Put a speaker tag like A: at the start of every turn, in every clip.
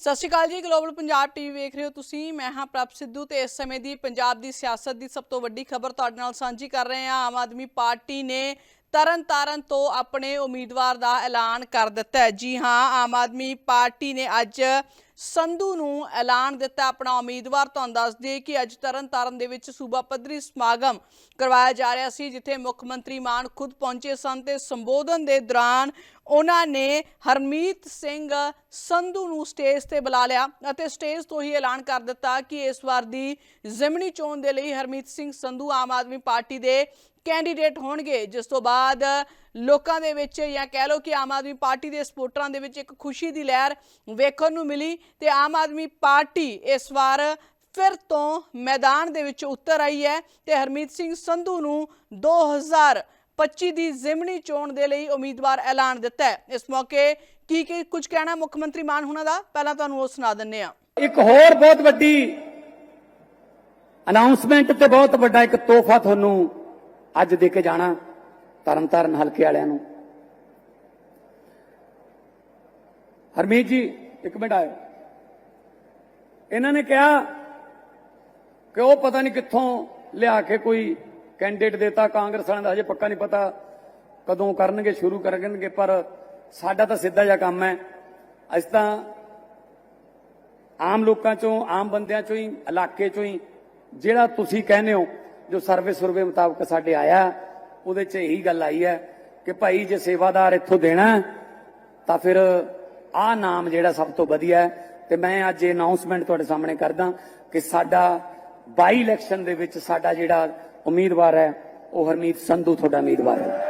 A: ਸਤਿ ਸ਼੍ਰੀ ਅਕਾਲ ਜੀ global Punjab TV ਵੇਖ ਰਹੇ ਹੋ ਤੁਸੀਂ। ਮੈਂ ਹਾਂ ਪ੍ਰਭ ਸਿੱਧੂ ਤੇ ਇਸ ਸਮੇਂ ਦੀ ਪੰਜਾਬ ਦੀ ਸਿਆਸਤ ਦੀ ਸਭ ਤੋਂ ਵੱਡੀ ਖਬਰ ਤੁਹਾਡੇ ਨਾਲ ਸਾਂਝੀ ਕਰ ਰਹੇ ਹਾਂ। ਆਮ ਆਦਮੀ ਪਾਰਟੀ ਨੇ ਤਰਨ ਤਾਰਨ ਤੋਂ ਆਪਣੇ ਉਮੀਦਵਾਰ ਦਾ ਐਲਾਨ ਕਰ ਦਿੱਤਾ ਹੈ। ਜੀ ਹਾਂ, ਆਮ ਆਦਮੀ ਪਾਰਟੀ ਨੇ ਅੱਜ ਸੰਧੂ ਨੂੰ ਐਲਾਨ ਦਿੱਤਾ ਆਪਣਾ ਉਮੀਦਵਾਰ। ਤੁਹਾਨੂੰ ਦੱਸ ਦਈਏ ਕਿ ਅੱਜ ਤਰਨਤਾਰਨ ਦੇ ਵਿੱਚ ਸੂਬਾ ਪੱਧਰੀ ਸਮਾਗਮ ਕਰਵਾਇਆ ਜਾ ਰਿਹਾ ਸੀ, ਜਿੱਥੇ ਮੁੱਖ ਮੰਤਰੀ ਮਾਨ ਖੁਦ ਪਹੁੰਚੇ ਸਨ ਤੇ ਸੰਬੋਧਨ ਦੇ ਦੌਰਾਨ ਉਹਨਾਂ ਨੇ ਹਰਮੀਤ ਸਿੰਘ ਸੰਧੂ ਨੂੰ ਸਟੇਜ ਤੇ ਬੁਲਾ ਲਿਆ ਅਤੇ ਸਟੇਜ ਤੋਂ ਹੀ ਐਲਾਨ ਕਰ ਦਿੱਤਾ ਕਿ ਇਸ ਵਾਰ ਦੀ ਜ਼ਿਮਨੀ ਚੋਣ ਦੇ ਲਈ ਹਰਮੀਤ ਸਿੰਘ ਸੰਧੂ ਆਮ ਆਦਮੀ ਪਾਰਟੀ ਦੇ ਕੈਂਡੀਡੇਟ ਹੋਣਗੇ, ਜਿਸ ਤੋਂ ਬਾਅਦ ਲੋਕਾਂ ਦੇ ਵਿੱਚ ਜਾਂ ਕਹਿ ਲਓ ਕਿ ਆਮ ਆਦਮੀ ਪਾਰਟੀ ਦੇ ਸਪੋਰਟਰਾਂ ਦੇ ਵਿੱਚ ਇੱਕ ਖੁਸ਼ੀ ਦੀ ਲਹਿਰ ਵੇਖਣ ਨੂੰ ਮਿਲੀ ਤੇ ਆਮ ਆਦਮੀ ਪਾਰਟੀ ਇਸ ਵਾਰ ਫਿਰ ਤੋਂ ਮੈਦਾਨ ਦੇ ਵਿੱਚ ਉਤਰ ਆਈ ਹੈ ਤੇ ਹਰਮੀਤ ਸਿੰਘ ਸੰਧੂ ਨੂੰ 2025 ਦੀ ਜ਼ਿਮਨੀ ਚੋਣ ਦੇ ਲਈ ਉਮੀਦਵਾਰ ਐਲਾਨ ਦਿੱਤਾ ਹੈ। ਇਸ ਮੌਕੇ ਕੀ ਕੀ ਕੁਝ ਕਹਿਣਾ ਮੁੱਖ ਮੰਤਰੀ ਮਾਨ ਹੁਣਾਂ ਦਾ? ਪਹਿਲਾਂ ਤੁਹਾਨੂੰ ਉਹ ਸੁਣਾ ਦਿੰਨੇ ਆ
B: ਇੱਕ ਹੋਰ ਬਹੁਤ ਵੱਡੀ ਅਨਾਉਂਸਮੈਂਟ ਤੇ ਬਹੁਤ ਵੱਡਾ ਇੱਕ ਤੋਹਫਾ ਤੁਹਾਨੂੰ ਅੱਜ ਦੇ ਕੇ ਜਾਣਾ ਤਰਨਤਾਰਨ ਹਲਕੇ ਵਾਲਿਆਂ ਨੂੰ। ਹਰਮੀਤ ਜੀ, ਇੱਕ ਮਿੰਟ ਆਇਓ। ਇਹਨਾਂ ਨੇ ਕਿਹਾ ਕਿ ਉਹ ਪਤਾ ਨਹੀਂ ਕਿੱਥੋਂ ਲਿਆ ਕੇ ਕੋਈ ਕੈਂਡੀਡੇਟ ਦੇਤਾ। ਕਾਂਗਰਸ ਵਾਲਿਆਂ ਦਾ ਹਜੇ ਪੱਕਾ ਨਹੀਂ ਪਤਾ ਕਦੋਂ ਕਰਨਗੇ, ਸ਼ੁਰੂ ਕਰਨਗੇ, ਪਰ ਸਾਡਾ ਤਾਂ ਸਿੱਧਾ ਜਿਹਾ ਕੰਮ ਹੈ। ਅਸੀਂ ਤਾਂ ਆਮ ਲੋਕਾਂ ਚੋਂ, ਆਮ ਬੰਦਿਆਂ ਚੋਂ ਹੀ, ਇਲਾਕੇ ਚੋਂ ਹੀ, ਜਿਹੜਾ ਤੁਸੀਂ ਕਹਿੰਦੇ ਹੋ ਜੋ ਸਰਵੇ ਸੁਰਵੇ ਮੁਤਾਬਕ ਸਾਡੇ ਆਇਆ, ਉਹਦੇ 'ਚ ਇਹੀ ਗੱਲ ਆਈ ਹੈ ਕਿ ਭਾਈ ਜੇ ਸੇਵਾਦਾਰ ਇੱਥੋਂ ਦੇਣਾ, ਤਾਂ ਫਿਰ ਆਹ ਨਾਮ ਜਿਹੜਾ ਸਭ ਤੋਂ ਵਧੀਆ ਹੈ। ਤੇ ਮੈਂ ਅੱਜ ਇਹ ਅਨਾਉਂਸਮੈਂਟ ਤੁਹਾਡੇ ਸਾਹਮਣੇ ਕਰਦਾ ਕਿ ਸਾਡਾ ਬਾਈ ਇਲੈਕਸ਼ਨ ਦੇ ਵਿੱਚ ਸਾਡਾ ਜਿਹੜਾ ਉਮੀਦਵਾਰ ਹੈ, ਉਹ ਹਰਮੀਤ ਸੰਧੂ ਤੁਹਾਡਾ ਉਮੀਦਵਾਰ ਹੈ।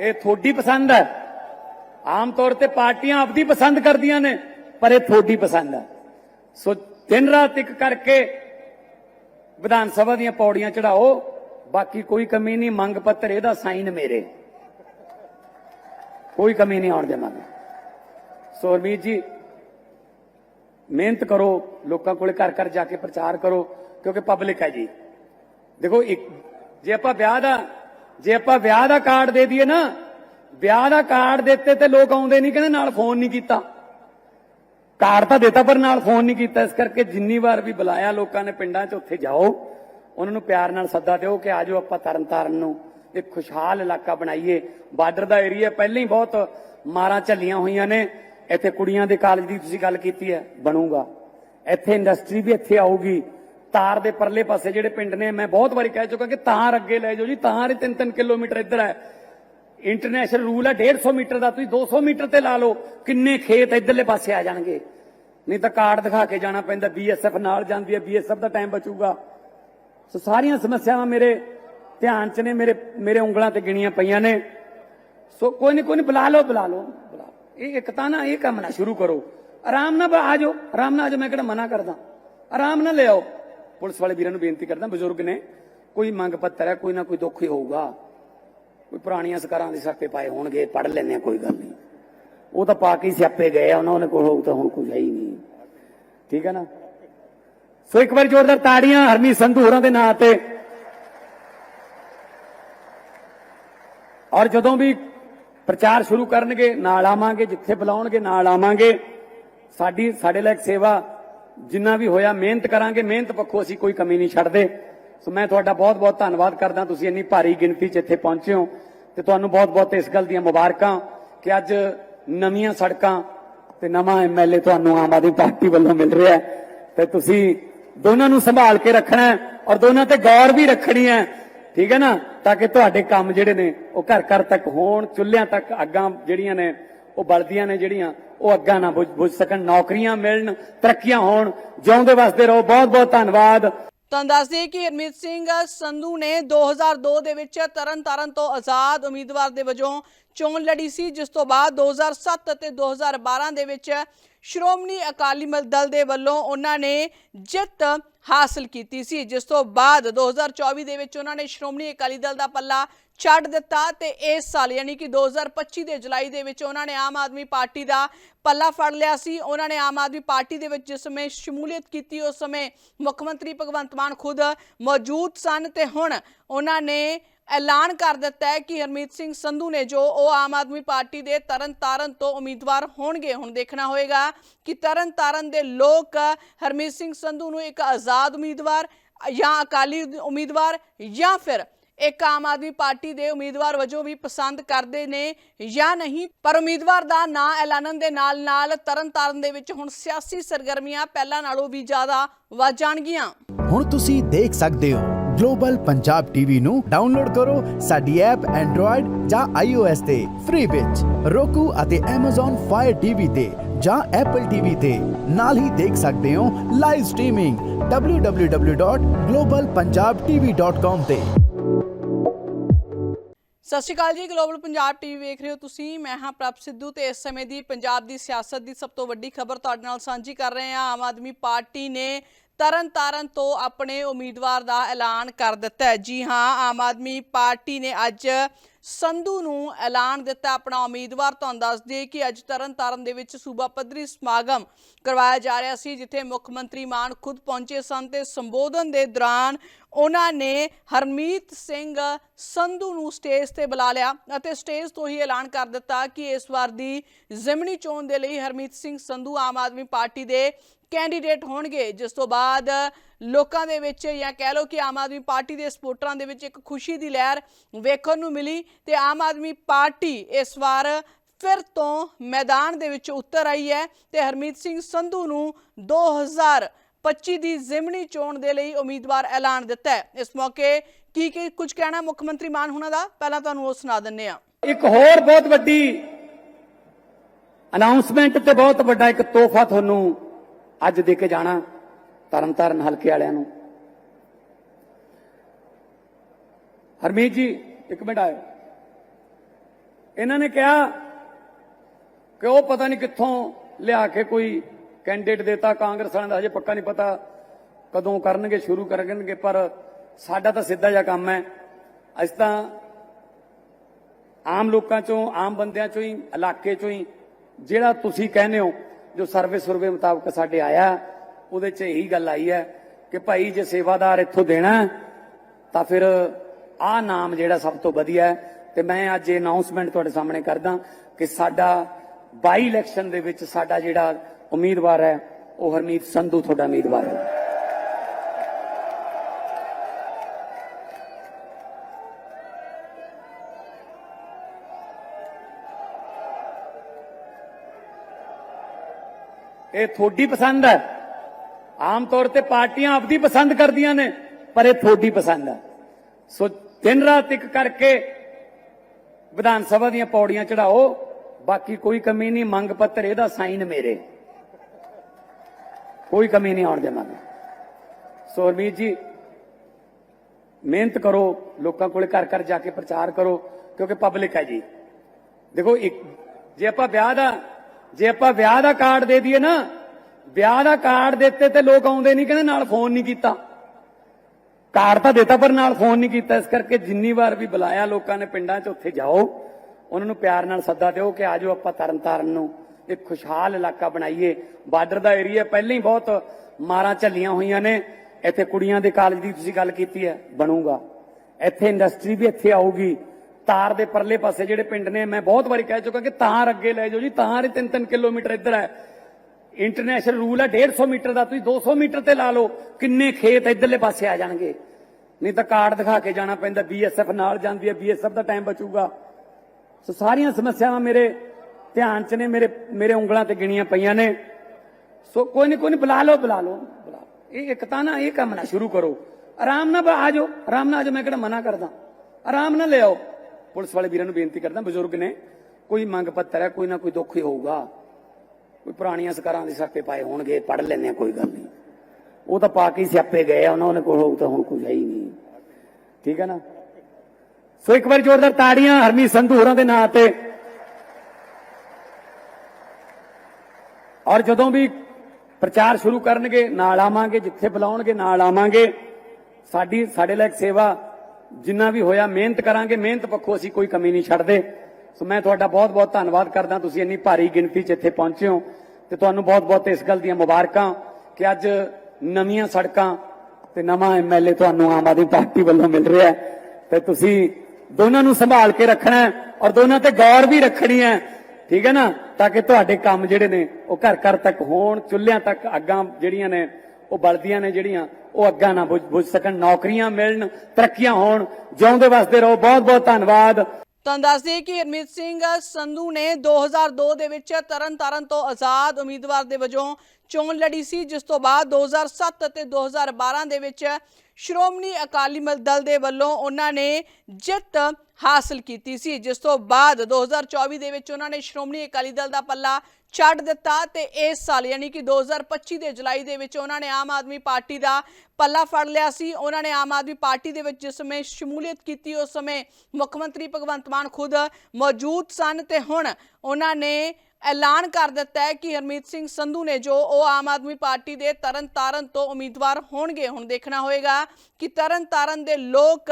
B: ਇਹ ਤੁਹਾਡੀ ਪਸੰਦ ਹੈ। ਆਮ ਤੌਰ ਤੇ ਪਾਰਟੀਆਂ ਆਪਦੀ ਪਸੰਦ ਕਰਦੀਆਂ ਨੇ, ਪਰ ਇਹ ਤੁਹਾਡੀ ਪਸੰਦ ਹੈ। ਸੋ ਦਿਨ ਰਾਤ ਇੱਕ ਕਰਕੇ ਵਿਧਾਨ ਸਭਾ ਦੀਆਂ ਪੌੜੀਆਂ ਚੜਾਓ, ਬਾਕੀ ਕੋਈ ਕਮੀ ਨਹੀਂ, ਮੰਗ ਪੱਤਰ ਇਹਦਾ ਸਾਈਨ ਮੇਰੇ। ਕੋਈ ਕਮੀ ਨਹੀਂ ਆਉਣ ਦੇਵਾਂਗੇ। ਸੋ ਹਰਮੀਤ ਜੀ, ਮਿਹਨਤ ਕਰੋ, ਲੋਕਾਂ ਕੋਲੇ ਘਰ ਘਰ ਜਾ ਕੇ ਪ੍ਰਚਾਰ ਕਰੋ, ਕਿਉਂਕਿ ਪਬਲਿਕ ਹੈ ਜੀ। ਦੇਖੋ ਇੱਕ ਜੇ ਆਪਾਂ ਵਿਆਹ ਦਾ ਜੇ ਆਪਾਂ ਵਿਆਹ ਦਾ ਕਾਰਡ ਦੇ ਦਈਏ ਨਾ, ਵਿਆਹ ਦਾ ਕਾਰਡ ਦਿੱਤੇ ਤੇ ਲੋਕ ਆਉਂਦੇ ਨਹੀਂ ਕਹਿੰਦੇ ਨਾਲ ਫੋਨ ਨਹੀਂ ਕੀਤਾ। ਕਾਰਡ ਤਾਂ ਦਿੱਤਾ, ਪਰ ਨਾਲ ਫੋਨ ਨਹੀਂ ਕੀਤਾ। ਇਸ ਕਰਕੇ ਜਿੰਨੀ ਵਾਰ ਵੀ ਬੁਲਾਇਆ ਲੋਕਾਂ ਨੇ ਪਿੰਡਾਂ 'ਚ, ਉੱਥੇ ਜਾਓ। ਉਹਨਾਂ ਨੂੰ ਪਿਆਰ ਨਾਲ ਸੱਦਾ ਦਿਓ ਕਿ ਆਜੋ ਆਪਾਂ ਤਰਨਤਾਰਨ ਨੂੰ। ਇੱਕ ਖੁਸ਼ਹਾਲ ਇਲਾਕਾ ਬਣਾਈਏ। ਬਾਰਡਰ ਦਾ ਏਰੀਆ ਪਹਿਲਾਂ ਹੀ ਬਹੁਤ ਮਾਰਾਂ ਝੱਲੀਆਂ ਹੋਈਆਂ ਨੇ। ਇੱਥੇ ਕੁੜੀਆਂ ਦੇ ਕਾਲਜ ਦੀ ਤੁਸੀਂ ਗੱਲ ਕੀਤੀ ਹੈ, ਬਣੂਗਾ। ਇੱਥੇ ਇੰਡਸਟਰੀ ਵੀ ਇੱਥੇ ਆਊਗੀ। ਤਾਰ ਦੇ ਪਰਲੇ ਪਾਸੇ ਜਿਹੜੇ ਪਿੰਡ ਨੇ, ਮੈਂ ਬਹੁਤ ਵਾਰੀ ਕਹਿ ਚੁੱਕਾ ਕਿ ਤਾਰ ਅੱਗੇ ਲੈ ਜਾਓ ਜੀ, ਤਾਰ ਹੀ 3-3 ਕਿਲੋਮੀਟਰ ਇੱਧਰ ਹੈ। ਇੰਟਰਨੈਸ਼ਨਲ ਰੂਲ ਹੈ 150 ਮੀਟਰ ਦਾ, ਤੁਸੀਂ 200 ਮੀਟਰ ਤੇ ਲਾ ਲਓ, ਕਿੰਨੇ ਖੇਤ ਇੱਧਰਲੇ ਪਾਸੇ ਆ ਜਾਣਗੇ। ਨਹੀਂ ਤਾਂ ਕਾਰਡ ਦਿਖਾ ਕੇ ਜਾਣਾ ਪੈਂਦਾ ਬੀਐਸਐਫ ਨਾਲ ਜਾਂਦੀ ਹੈ ਬੀਐਸਐਫ ਦਾ ਟਾਈਮ ਬਚੂਗਾ। ਸੋ ਸਾਰੀਆਂ ਸਮੱਸਿਆਵਾਂ ਮੇਰੇ ਧਿਆਨ 'ਚ ਨੇ, ਮੇਰੇ ਮੇਰੇ ਉਂਗਲਾਂ ਤੇ ਗਿਣੀਆਂ ਪਈਆਂ ਨੇ। ਸੋ ਕੋਈ ਨਹੀਂ ਕੋਈ ਨਹੀਂ ਬੁਲਾ ਲਓ ਬੁਲਾ ਲਓ, ਬੁਲਾ ਇਹ ਇੱਕ ਤਾਂ ਨਾ, ਇਹ ਕੰਮ ਨਾ ਸ਼ੁਰੂ ਕਰੋ। ਆਰਾਮ ਨਾਲ ਆ ਜਾਓ, ਆਰਾਮ ਨਾਲ ਆ ਜਾਓ, ਮੈਂ ਕਿਹੜਾ ਮਨਾ ਕਰਦਾ। ਆਰਾਮ ਨਾਲ ਲਿਆਓ ਪੁਲਿਸ ਵਾਲੇ ਵੀਰਾਂ ਨੂੰ ਬੇਨਤੀ ਕਰਦਾ, ਬਜ਼ੁਰਗ ਨੇ, ਕੋਈ ਮੰਗ ਪੱਤਰ ਹੈ, ਕੋਈ ਨਾ ਕੋਈ ਦੁੱਖ ਹੀ ਹੋਊਗਾ। ਕੋਈ ਪੁਰਾਣੀਆਂ ਸਕਾਰਾਂ ਦੇ ਸਿਆਪੇ ਪਾਏ ਹੋਣਗੇ ਪੜ ਲੈਣੇ ਕੋਈ ਗੱਲ ਨਹੀਂ। ਉਹ ਤਾਂ ਪਾ ਕੇ ਸਿਆਪੇ ਗਏ ਉਹਨਾਂ ਉਹਨਾਂ ਕੋਲ ਹੋਊ ਤਾਂ ਹੁਣ ਕੋਈ ਹੈ ਹੀ ਨਹੀਂ। ਠੀਕ ਹੈ ਨਾ? ਸੋ ਇੱਕ ਵਾਰ ਜ਼ੋਰਦਾਰ ਤਾੜੀਆਂ ਹਰਮੀ ਸੰਧੂ ਹੋਰਾਂ ਦੇ ਨਾਂ ਤੇ। ਔਰ ਜਦੋਂ ਵੀ ਪ੍ਰਚਾਰ ਸ਼ੁਰੂ ਕਰਨਗੇ, ਨਾਲ ਆਵਾਂਗੇ, ਜਿੱਥੇ ਬੁਲਾਉਣਗੇ, ਨਾਲ ਆਵਾਂਗੇ। ਸਾਡੀ, ਸਾਡੇ ਲਈ ਸੇਵਾ ਜਿੰਨਾ ਵੀ ਹੋਇਆ, ਮਿਹਨਤ ਕਰਾਂਗੇ। ਮਿਹਨਤ ਪੱਖੋਂ ਅਸੀਂ ਕੋਈ ਕਮੀ ਨਹੀਂ ਛੱਡਦੇ। ਸੋ ਮੈਂ ਤੁਹਾਡਾ ਬਹੁਤ ਬਹੁਤ ਧੰਨਵਾਦ ਕਰਦਾ। ਤੁਸੀਂ ਇੰਨੀ ਭਾਰੀ ਗਿਣਤੀ 'ਚ ਇੱਥੇ ਪਹੁੰਚੇ ਹੋ ਤੇ ਤੁਹਾਨੂੰ ਬਹੁਤ ਬਹੁਤ ਇਸ ਗੱਲ ਦੀਆਂ ਮੁਬਾਰਕਾਂ ਕਿ ਅੱਜ ਨਵੀਆਂ ਸੜਕਾਂ ਤੇ ਨਵਾਂ ਐਮਐਲਏ ਤੁਹਾਨੂੰ ਆਮ ਆਦਮੀ ਪਾਰਟੀ ਵੱਲੋਂ ਮਿਲ ਰਿਹਾ ਹੈ। ਤੇ ਤੁਸੀਂ ਦੋਨਾਂ ਨੂੰ ਸੰਭਾਲ ਕੇ ਰੱਖਣਾ ਔਰ ਦੋਨਾਂ ਤੇ ਗੌਰ ਵੀ ਰੱਖਣੀ ਹੈ। ਠੀਕ ਹੈ ਨਾ? ਤਾਂ ਕਿ ਤੁਹਾਡੇ ਕੰਮ ਜਿਹੜੇ ਨੇ, ਉਹ ਘਰ ਘਰ ਤੱਕ ਹੋਣ, ਚੁੱਲ੍ਹਿਆਂ ਤੱਕ ਅੱਗਾਂ ਜਿਹੜੀਆਂ ਨੇ ਉਹ ਬਲਦੀਆਂ ਨੇ ਜਿਹੜੀਆਂ, ਉਹ ਅੱਗਾਂ ਨਾ ਬੁਝ ਸਕਣ, ਨੌਕਰੀਆਂ ਮਿਲਣ, ਤਰੱਕੀਆਂ ਹੋਣ, ਜਿਉਂਦੇ ਵਸਦੇ ਰਹੋ। ਬਹੁਤ ਬਹੁਤ ਧੰਨਵਾਦ।
A: ਤੁਹਾਨੂੰ ਦੱਸ ਦਈਏ ਕਿ ਹਰਮੀਤ ਸਿੰਘ ਸੰਧੂ ਨੇ 2002 ਦੇ ਵਿੱਚ ਤਰਨਤਾਰਨ ਤੋਂ ਆਜ਼ਾਦ ਉਮੀਦਵਾਰ ਦੇ ਵਜੋਂ ਚੋਣ ਲੜੀ ਸੀ, ਜਿਸ ਤੋਂ ਬਾਅਦ 2007 ਅਤੇ 2012 ਦੇ ਵਿੱਚ ਸ਼੍ਰੋਮਣੀ ਅਕਾਲੀ ਦਲ ਦੇ ਵੱਲੋਂ ਉਹਨਾਂ ਨੇ ਜਿੱਤ ਹਾਸਲ ਕੀਤੀ ਸੀ। ਜਿਸ ਤੋਂ ਬਾਅਦ 2024 ਦੇ ਵਿੱਚ ਉਹਨਾਂ ਨੇ ਸ਼੍ਰੋਮਣੀ ਅਕਾਲੀ ਦਲ ਦਾ ਪੱਲਾ ਛੱਡ ਦਿੱਤਾ ਤੇ ਇਸ ਸਾਲ ਯਾਨੀ ਕਿ 2025 ਦੇ ਜੁਲਾਈ ਦੇ ਵਿੱਚ ਉਹਨਾਂ ਨੇ ਆਮ ਆਦਮੀ ਪਾਰਟੀ ਦਾ ਪੱਲਾ ਫੜ ਲਿਆ ਸੀ। ਉਹਨਾਂ ਨੇ ਆਮ ਆਦਮੀ ਪਾਰਟੀ ਦੇ ਵਿੱਚ ਜਿਸ ਸਮੇਂ ਸ਼ਮੂਲੀਅਤ ਕੀਤੀ, ਉਸ ਸਮੇਂ ਮੁੱਖ ਮੰਤਰੀ ਭਗਵੰਤ ਮਾਨ ਖੁਦ ਮੌਜੂਦ ਸਨ ਤੇ ਹੁਣ ਉਹਨਾਂ ਨੇ ਐਲਾਨ ਕਰ ਦਿੱਤਾ ਹੈ ਕਿ ਹਰਮੀਤ ਸਿੰਘ ਸੰਧੂ ਨੇ ਜੋ ਉਹ ਆਮ ਆਦਮੀ ਪਾਰਟੀ ਦੇ ਤਰਨ ਤੋਂ ਉਮੀਦਵਾਰ ਹੋਣਗੇ, ਹੁਣ ਦੇਖਣਾ ਹੋਏਗਾ ਕਿ ਤਰਨ ਦੇ ਲੋਕ ਹਰਮੀਤ ਸਿੰਘ ਸੰਧੂ ਨੂੰ ਇੱਕ ਆਜ਼ਾਦ ਉਮੀਦਵਾਰ ਜਾਂ ਅਕਾਲੀ ਉਮੀਦਵਾਰ ਜਾਂ ਫਿਰ ਇੱਕ ਆਮ ਆਦਮੀ ਪਾਰਟੀ ਦੇ ਉਮੀਦਵਾਰ ਵਜੋਂ ਵੀ ਪਸੰਦ ਕਰਦੇ ਨੇ ਜਾਂ ਨਹੀਂ। ਪਰ ਉਮੀਦਵਾਰ ਦਾ ਨਾਂ ਐਲਾਨਣ ਦੇ ਨਾਲ ਨਾਲ ਤਰਨਤਾਰਨ ਦੇ ਵਿੱਚ ਹੁਣ ਸਿਆਸੀ ਸਰਗਰਮੀਆਂ ਪਹਿਲਾਂ ਨਾਲੋਂ ਵੀ ਜ਼ਿਆਦਾ ਵੱਧ ਜਾਣਗੀਆਂ।
C: ਹੁਣ ਤੁਸੀਂ ਦੇਖ ਸਕਦੇ ਹੋ ਗਲੋਬਲ ਪੰਜਾਬ ਟੀਵੀ ਨੂੰ ਡਾਊਨਲੋਡ ਕਰੋ ਸਾਡੀ ਐਪ ਐਂਡਰੋਇਡ ਜਾਂ iOS ਤੇ ਫ੍ਰੀ ਵਿੱਚ roku ਅਤੇ Amazon Fire TV ਤੇ ਜਾਂ Apple TV ਤੇ ਨਾਲ ਹੀ ਦੇਖ ਸਕਦੇ ਹੋ ਲਾਈਵ ਸਟ੍ਰੀਮਿੰਗ www.globalpunjabtv.com ਤੇ
A: ਸਤਿ ਸ਼੍ਰੀ ਅਕਾਲ ਜੀ ਗਲੋਬਲ ਪੰਜਾਬ ਟੀਵੀ ਵੇਖ ਰਹੇ ਹੋ ਤੁਸੀਂ ਮੈਂ ਹਾਂ ਪ੍ਰਭ ਸਿੱਧੂ ਤੇ ਇਸ ਸਮੇਂ ਦੀ ਪੰਜਾਬ ਦੀ ਸਿਆਸਤ ਦੀ ਸਭ ਤੋਂ ਵੱਡੀ ਖਬਰ ਤੁਹਾਡੇ ਨਾਲ ਸਾਂਝੀ ਕਰ ਰਹੇ ਹਾਂ ਆਮ ਆਦਮੀ ਪਾਰਟੀ ਨੇ ਤਰਨਤਾਰਨ ਤੋਂ ਆਪਣੇ ਉਮੀਦਵਾਰ ਦਾ ਐਲਾਨ ਕਰ ਦਿੱਤਾ ਜੀ ਹਾਂ, ਆਮ ਆਦਮੀ ਪਾਰਟੀ ਨੇ ਅੱਜ ਸੰਧੂ ਨੂੰ ਐਲਾਨ ਦਿੱਤਾ। ਆਪਣਾ ਉਮੀਦਵਾਰ ਤੁਹਾਨੂੰ ਦੱਸ ਦਈਏ ਕਿ ਅੱਜ ਤਰਨਤਾਰਨ ਦੇ ਵਿੱਚ ਸੂਬਾ ਪੱਧਰੀ ਸਮਾਗਮ ਕਰਵਾਇਆ ਜਾ ਰਿਹਾ ਸੀ, ਜਿੱਥੇ ਮੁੱਖ ਮੰਤਰੀ ਮਾਨ ਖੁਦ ਪਹੁੰਚੇ ਸਨ ਤੇ ਸੰਬੋਧਨ ਦੇ ਦੌਰਾਨ ਉਹਨਾਂ ਨੇ ਹਰਮੀਤ ਸਿੰਘ ਸੰਧੂ ਨੂੰ ਸਟੇਜ ਤੇ ਬੁਲਾ ਲਿਆ ਅਤੇ ਸਟੇਜ ਤੋਂ ਹੀ ਐਲਾਨ ਕਰ ਦਿੱਤਾ ਕਿ ਇਸ ਵਾਰ ਦੀ ਜ਼ਿਮਨੀ ਚੋਣ ਦੇ ਲਈ ਹਰਮੀਤ ਸਿੰਘ ਸੰਧੂ ਆਮ ਆਦਮੀ ਪਾਰਟੀ ਦੇ ਕੈਂਡੀਡੇਟ ਹੋਣਗੇ, ਜਿਸ ਤੋਂ ਬਾਅਦ ਲੋਕਾਂ ਦੇ ਵਿੱਚ ਜਾਂ ਕਹਿ ਲਓ ਕਿ ਆਮ ਆਦਮੀ ਪਾਰਟੀ ਦੇ ਸਪੋਰਟਰਾਂ ਦੇ ਵਿੱਚ ਇੱਕ ਖੁਸ਼ੀ ਦੀ ਲਹਿਰ ਵੇਖਣ ਨੂੰ ਮਿਲੀ ਤੇ ਆਮ ਆਦਮੀ ਪਾਰਟੀ ਇਸ ਵਾਰ ਫਿਰ ਤੋਂ ਮੈਦਾਨ ਦੇ ਵਿੱਚ ਉਤਰ ਆਈ ਹੈ ਤੇ ਹਰਮੀਤ ਸਿੰਘ ਸੰਧੂ ਨੂੰ 2025 ਦੀ ਜ਼ਿਮਨੀ ਚੋਣ ਦੇ ਲਈ ਉਮੀਦਵਾਰ ਐਲਾਨ ਦਿੱਤਾ ਹੈ। ਇਸ ਮੌਕੇ ਕੀ ਕੀ ਕੁਝ ਕਹਿਣਾ ਮੁੱਖ ਮੰਤਰੀ ਮਾਨ ਹੁਣਾਂ ਦਾ? ਪਹਿਲਾਂ ਤੁਹਾਨੂੰ ਉਹ ਸੁਣਾ ਦਿੰਨੇ ਆ
B: ਇੱਕ ਹੋਰ ਬਹੁਤ ਵੱਡੀ ਅਨਾਉਂਸਮੈਂਟ ਤੇ ਬਹੁਤ ਵੱਡਾ ਇੱਕ ਤੋਹਫਾ ਤੁਹਾਨੂੰ ਅੱਜ ਦੇ ਕੇ ਜਾਣਾ ਤਰਨਤਾਰਨ ਹਲਕੇ ਵਾਲਿਆਂ ਨੂੰ। ਹਰਮੀਤ ਜੀ, ਇੱਕ ਮਿੰਟ ਆਇਓ। ਇਹਨਾਂ ਨੇ ਕਿਹਾ ਕਿ ਉਹ ਪਤਾ ਨਹੀਂ ਕਿੱਥੋਂ ਲਿਆ ਕੇ ਕੋਈ ਕੈਂਡੀਡੇਟ ਦੇਤਾ, ਕਾਂਗਰਸ ਵਾਲਿਆਂ ਦਾ ਹਜੇ ਪੱਕਾ ਨਹੀਂ ਪਤਾ ਕਦੋਂ ਕਰਨਗੇ, ਸ਼ੁਰੂ ਕਰਨਗੇ, ਪਰ ਸਾਡਾ ਤਾਂ ਸਿੱਧਾ ਜਿਹਾ ਕੰਮ ਹੈ। ਅਸੀਂ ਤਾਂ ਆਮ ਲੋਕਾਂ ਚੋਂ, ਆਮ ਬੰਦਿਆਂ ਚੋਂ ਹੀ, ਇਲਾਕੇ ਚੋਂ ਹੀ, ਜਿਹੜਾ ਤੁਸੀਂ ਕਹਿੰਦੇ ਹੋ ਜੋ ਸਰਵੇ ਸੁਰਵੇ ਮੁਤਾਬਕ ਸਾਡੇ ਆਇਆ, ਉਹਦੇ 'ਚ ਇਹੀ ਗੱਲ ਆਈ ਹੈ ਕਿ ਭਾਈ ਜੇ ਸੇਵਾਦਾਰ ਇੱਥੋਂ ਦੇਣਾ, ਤਾਂ ਫਿਰ ਆਹ ਨਾਮ ਜਿਹੜਾ ਸਭ ਤੋਂ ਵਧੀਆ ਹੈ। ਤੇ ਮੈਂ ਅੱਜ ਇਹ ਅਨਾਉਂਸਮੈਂਟ ਤੁਹਾਡੇ ਸਾਹਮਣੇ ਕਰਦਾ ਕਿ ਸਾਡਾ ਬਾਈ ਇਲੈਕਸ਼ਨ ਦੇ ਵਿੱਚ ਸਾਡਾ ਜਿਹੜਾ ਉਮੀਦਵਾਰ ਹੈ, ਉਹ ਹਰਮੀਤ ਸੰਧੂ ਤੁਹਾਡਾ ਉਮੀਦਵਾਰ ਹੈ। ਇਹ ਤੁਹਾਡੀ ਪਸੰਦ ਹੈ। ਆਮ ਤੌਰ ਤੇ ਪਾਰਟੀਆਂ ਆਪਦੀ ਪਸੰਦ ਕਰਦੀਆਂ ਨੇ, ਪਰ ਇਹ ਤੁਹਾਡੀ ਪਸੰਦ ਹੈ। ਸੋ ਦਿਨ ਰਾਤ ਇੱਕ ਕਰਕੇ ਵਿਧਾਨ ਸਭਾ ਦੀਆਂ ਪੌੜੀਆਂ ਚੜਾਓ, ਬਾਕੀ ਕੋਈ ਕਮੀ ਨਹੀਂ, ਮੰਗ ਪੱਤਰ ਇਹਦਾ ਸਾਈਨ ਮੇਰੇ। ਕੋਈ ਕਮੀ ਨਹੀਂ ਆਉਣ ਦੇਵਾਂਗੇ। ਸੋ ਹਰਮੀਤ ਜੀ, ਮਿਹਨਤ ਕਰੋ, ਲੋਕਾਂ ਕੋਲੇ ਘਰ ਘਰ ਜਾ ਕੇ ਪ੍ਰਚਾਰ ਕਰੋ, ਕਿਉਂਕਿ ਪਬਲਿਕ ਹੈ ਜੀ। ਦੇਖੋ ਇੱਕ ਜੇ ਆਪਾਂ ਵਿਆਹ ਦਾ ਜੇ ਆਪਾਂ ਵਿਆਹ ਦਾ ਕਾਰਡ ਦੇ ਦਈਏ ਨਾ, ਵਿਆਹ ਦਾ ਕਾਰਡ ਦਿੱਤੇ ਤੇ ਲੋਕ ਆਉਂਦੇ ਨਹੀਂ ਕਹਿੰਦੇ ਨਾਲ ਫੋਨ ਨਹੀਂ ਕੀਤਾ। ਕਾਰਡ ਤਾਂ ਦਿੱਤਾ, ਪਰ ਨਾਲ ਫੋਨ ਨਹੀਂ ਕੀਤਾ। ਇਸ ਕਰਕੇ ਜਿੰਨੀ ਵਾਰ ਵੀ ਬੁਲਾਇਆ ਲੋਕਾਂ ਨੇ ਪਿੰਡਾਂ 'ਚ, ਉੱਥੇ ਜਾਓ। ਉਹਨਾਂ ਨੂੰ ਪਿਆਰ ਨਾਲ ਸੱਦਾ ਦਿਓ ਕਿ ਆਜੋ ਆਪਾਂ ਤਰਨਤਾਰਨ ਨੂੰ। ਇੱਕ ਖੁਸ਼ਹਾਲ ਇਲਾਕਾ ਬਣਾਈਏ। ਬਾਰਡਰ ਦਾ ਏਰੀਆ ਪਹਿਲਾਂ ਹੀ ਬਹੁਤ ਮਾਰਾਂ ਝੱਲੀਆਂ ਹੋਈਆਂ ਨੇ। ਇੱਥੇ ਕੁੜੀਆਂ ਦੇ ਕਾਲਜ ਦੀ ਤੁਸੀਂ ਗੱਲ ਕੀਤੀ ਹੈ, ਬਣੂਗਾ। ਇੱਥੇ ਇੰਡਸਟਰੀ ਵੀ ਇੱਥੇ ਆਊਗੀ। ਤਾਰ ਦੇ ਪਰਲੇ ਪਾਸੇ ਜਿਹੜੇ ਪਿੰਡ ਨੇ, ਮੈਂ ਬਹੁਤ ਵਾਰੀ ਕਹਿ ਚੁੱਕਾ ਕਿ ਤਾਰ ਅੱਗੇ ਲੈ ਜਾਓ ਜੀ, ਤਾਰ ਹੀ 3-3 ਕਿਲੋਮੀਟਰ ਇੱਧਰ ਹੈ। ਇੰਟਰਨੈਸ਼ਨਲ ਰੂਲ ਹੈ 150 ਮੀਟਰ ਦਾ, ਤੁਸੀਂ 200 ਮੀਟਰ ਤੇ ਲਾ ਲਓ, ਕਿੰਨੇ ਖੇਤ ਇੱਧਰਲੇ ਪਾਸੇ ਆ ਜਾਣਗੇ। ਨਹੀਂ ਤਾਂ ਕਾਰਡ ਦਿਖਾ ਕੇ ਜਾਣਾ ਪੈਂਦਾ ਬੀਐਸਐਫ ਨਾਲ ਜਾਂਦੀ ਹੈ ਬੀਐਸਐਫ ਦਾ ਟਾਈਮ ਬਚੂਗਾ। ਸੋ ਸਾਰੀਆਂ ਸਮੱਸਿਆਵਾਂ ਮੇਰੇ ਧਿਆਨ 'ਚ ਨੇ, ਮੇਰੇ ਮੇਰੇ ਉਂਗਲਾਂ ਤੇ ਗਿਣੀਆਂ ਪਈਆਂ ਨੇ। ਸੋ ਕੋਈ ਨਹੀਂ ਕੋਈ ਨਹੀਂ ਬੁਲਾ ਲਓ ਬੁਲਾ ਲਓ ਬੁਲਾ ਲਓ। ਇਹ ਇੱਕ ਤਾਂ ਨਾ, ਇਹ ਕੰਮ ਨਾ ਸ਼ੁਰੂ ਕਰੋ। ਆਰਾਮ ਨਾਲ ਆ ਜਾਓ, ਆਰਾਮ ਨਾਲ ਆ ਜਾਓ, ਮੈਂ ਕਿਹੜਾ ਮਨਾ ਕਰਦਾ। ਆਰਾਮ ਨਾਲ ਲਿਆਓ ਪੁਲਿਸ ਵਾਲੇ ਵੀਰਾਂ ਨੂੰ ਬੇਨਤੀ ਕਰਦਾ, ਬਜ਼ੁਰਗ ਨੇ, ਕੋਈ ਮੰਗ ਪੱਤਰ ਹੈ, ਕੋਈ ਨਾ ਕੋਈ ਦੁੱਖ ਹੀ ਹੋਊਗਾ। ਕੋਈ ਪੁਰਾਣੀਆਂ ਸਰਕਾਰਾਂ ਦੇ ਸਿਆਪੇ ਪਾਏ ਹੋਣਗੇ ਪੜ ਲੈਣੇ ਕੋਈ ਗੱਲ ਨਹੀਂ। ਉਹ ਤਾਂ ਪਾ ਕੇ ਸਿਆਪੇ ਗਏ ਉਹਨਾਂ ਕੋਲ ਹੋਊ ਤਾਂ ਹੁਣ ਕੁਝ ਹੈ ਹੀ ਨਹੀਂ। ਠੀਕ ਹੈ ਨਾ? ਸੋ ਇੱਕ ਵਾਰ ਜ਼ੋਰਦਾਰ ਤਾੜੀਆਂ ਹਰਮੀ ਸੰਧੂ ਹੋਰਾਂ ਦੇ ਨਾਂ ਤੇ। ਔਰ ਜਦੋਂ ਵੀ ਪ੍ਰਚਾਰ ਸ਼ੁਰੂ ਕਰਨਗੇ, ਨਾਲ ਆਵਾਂਗੇ, ਜਿੱਥੇ ਬੁਲਾਉਣਗੇ, ਨਾਲ ਆਵਾਂਗੇ। ਸਾਡੀ, ਸਾਡੇ ਲਈ ਸੇਵਾ ਜਿੰਨਾ ਵੀ ਹੋਇਆ, ਮਿਹਨਤ ਕਰਾਂਗੇ, ਮਿਹਨਤ ਪੱਖੋਂ ਅਸੀਂ ਕੋਈ ਕਮੀ ਨਹੀਂ ਛੱਡਦੇ। ਸੋ ਮੈਂ ਤੁਹਾਡਾ ਬਹੁਤ ਬਹੁਤ ਧੰਨਵਾਦ ਕਰਦਾ, ਤੁਸੀਂ ਇੰਨੀ ਭਾਰੀ ਗਿਣਤੀ 'ਚ ਇੱਥੇ ਪਹੁੰਚੇ ਹੋ। ਤੇ ਤੁਹਾਨੂੰ ਬਹੁਤ ਬਹੁਤ ਇਸ ਗੱਲ ਦੀਆਂ ਮੁਬਾਰਕਾਂ ਕਿ ਅੱਜ ਨਵੀਆਂ ਸੜਕਾਂ ਤੇ ਨਵਾਂ ਐਮਐਲਏ ਤੁਹਾਨੂੰ ਆਮ ਆਦਮੀ ਪਾਰਟੀ ਵੱਲੋਂ ਮਿਲ ਰਿਹਾ ਤੇ ਤੁਸੀਂ ਦੋਨਾਂ ਨੂੰ ਸੰਭਾਲ ਕੇ ਰੱਖਣਾ ਔਰ ਦੋਨਾਂ ਤੇ ਗੌਰ ਵੀ ਰੱਖਣੀ ਹੈ। ਠੀਕ ਹੈ ਨਾ? ਤਾਂ ਕਿ ਤੁਹਾਡੇ ਕੰਮ ਜਿਹੜੇ ਨੇ ਉਹ ਘਰ ਘਰ ਤੱਕ ਹੋਣ, ਚੁੱਲ੍ਹਿਆਂ ਤੱਕ ਅੱਗਾਂ ਜਿਹੜੀਆਂ ਨੇ ਉਹ ਬਲਦੀਆਂ ਨੇ ਜਿਹੜੀਆਂ, ਉਹ ਅੱਗਾਂ ਨਾ ਬੁਝ ਬੁਝ ਸਕਣ, ਨੌਕਰੀਆਂ ਮਿਲਣ, ਤਰੱਕੀਆਂ ਹੋਣ, ਜਿਉਂਦੇ ਵਸਦੇ ਰਹੋ ਬਹੁਤ ਬਹੁਤ ਧੰਨਵਾਦ।
A: ਤੁਹਾਨੂੰ ਦੱਸ ਦਈਏ ਕਿ ਹਰਮੀਤ ਸਿੰਘ ਸੰਧੂ ਨੇ 2002 ਦੇ ਵਿੱਚ ਤਰਨਤਾਰਨ ਤੋਂ ਆਜ਼ਾਦ ਉਮੀਦਵਾਰ ਦੇ ਵਜੋਂ ਚੋਣ ਲੜੀ ਸੀ, ਜਿਸ ਤੋਂ ਬਾਅਦ 2007 ਅਤੇ 2012 ਦੇ ਵਿੱਚ ਸ਼੍ਰੋਮਣੀ ਅਕਾਲੀ ਦਲ ਦੇ ਵੱਲੋਂ ਉਹਨਾਂ ਨੇ ਜਿੱਤ ਹਾਸਲ ਕੀਤੀ ਸੀ। ਜਿਸ ਤੋਂ ਬਾਅਦ 2024 ਦੇ ਵਿੱਚ ਉਹਨਾਂ ਨੇ ਸ਼੍ਰੋਮਣੀ ਅਕਾਲੀ ਦਲ ਦਾ ਪੱਲਾ ਛੱਡ ਦਿੱਤਾ ਤੇ ਇਸ ਸਾਲ ਯਾਨੀ ਕਿ 2025 ਦੇ ਜੁਲਾਈ ਦੇ ਵਿੱਚ ਉਹਨਾਂ ਨੇ ਆਮ ਆਦਮੀ ਪਾਰਟੀ ਦਾ ਪੱਲਾ ਫੜ ਲਿਆ ਸੀ। ਉਹਨਾਂ ਨੇ ਆਮ ਆਦਮੀ ਪਾਰਟੀ ਦੇ ਵਿੱਚ ਜਿਸ ਸਮੇਂ ਸ਼ਮੂਲੀਅਤ ਕੀਤੀ, ਉਸ ਸਮੇਂ ਮੁੱਖ ਮੰਤਰੀ ਭਗਵੰਤ ਮਾਨ ਖੁਦ ਮੌਜੂਦ ਸਨ ਤੇ ਹੁਣ ਉਹਨਾਂ ਨੇ ਐਲਾਨ ਕਰ ਦਿੱਤਾ ਹੈ ਕਿ ਹਰਮੀਤ ਸਿੰਘ ਸੰਧੂ ਨੇ ਜੋ ਉਹ ਆਮ ਆਦਮੀ ਪਾਰਟੀ ਦੇ ਤਰਨਤਾਰਨ ਤੋਂ ਉਮੀਦਵਾਰ ਹੋਣਗੇ, ਹੁਣ ਦੇਖਣਾ ਹੋਏਗਾ ਕਿ ਤਰਨਤਾਰਨ ਦੇ ਲੋਕ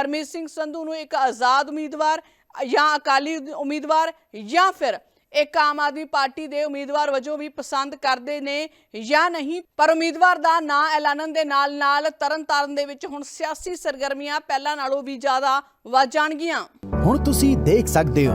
A: ਹਰਮੀਤ ਸਿੰਘ ਸੰਧੂ ਨੂੰ ਇੱਕ ਆਜ਼ਾਦ ਉਮੀਦਵਾਰ ਜਾਂ ਅਕਾਲੀ ਉਮੀਦਵਾਰ ਜਾਂ ਫਿਰ ਇੱਕ ਆਮ ਆਦਮੀ ਪਾਰਟੀ ਦੇ ਉਮੀਦਵਾਰ ਵਜੋਂ ਵੀ ਪਸੰਦ ਕਰਦੇ ਨੇ ਜਾਂ ਨਹੀਂ। ਪਰ ਉਮੀਦਵਾਰ ਦਾ ਨਾਂ ਐਲਾਨਣ ਦੇ ਨਾਲ ਨਾਲ ਤਰਨਤਾਰਨ ਦੇ ਵਿੱਚ ਹੁਣ ਸਿਆਸੀ ਸਰਗਰਮੀਆਂ ਪਹਿਲਾਂ ਨਾਲੋਂ ਵੀ ਜ਼ਿਆਦਾ ਵੱਧ ਜਾਣਗੀਆਂ।
C: ਹੁਣ ਤੁਸੀਂ ਦੇਖ ਸਕਦੇ ਹੋ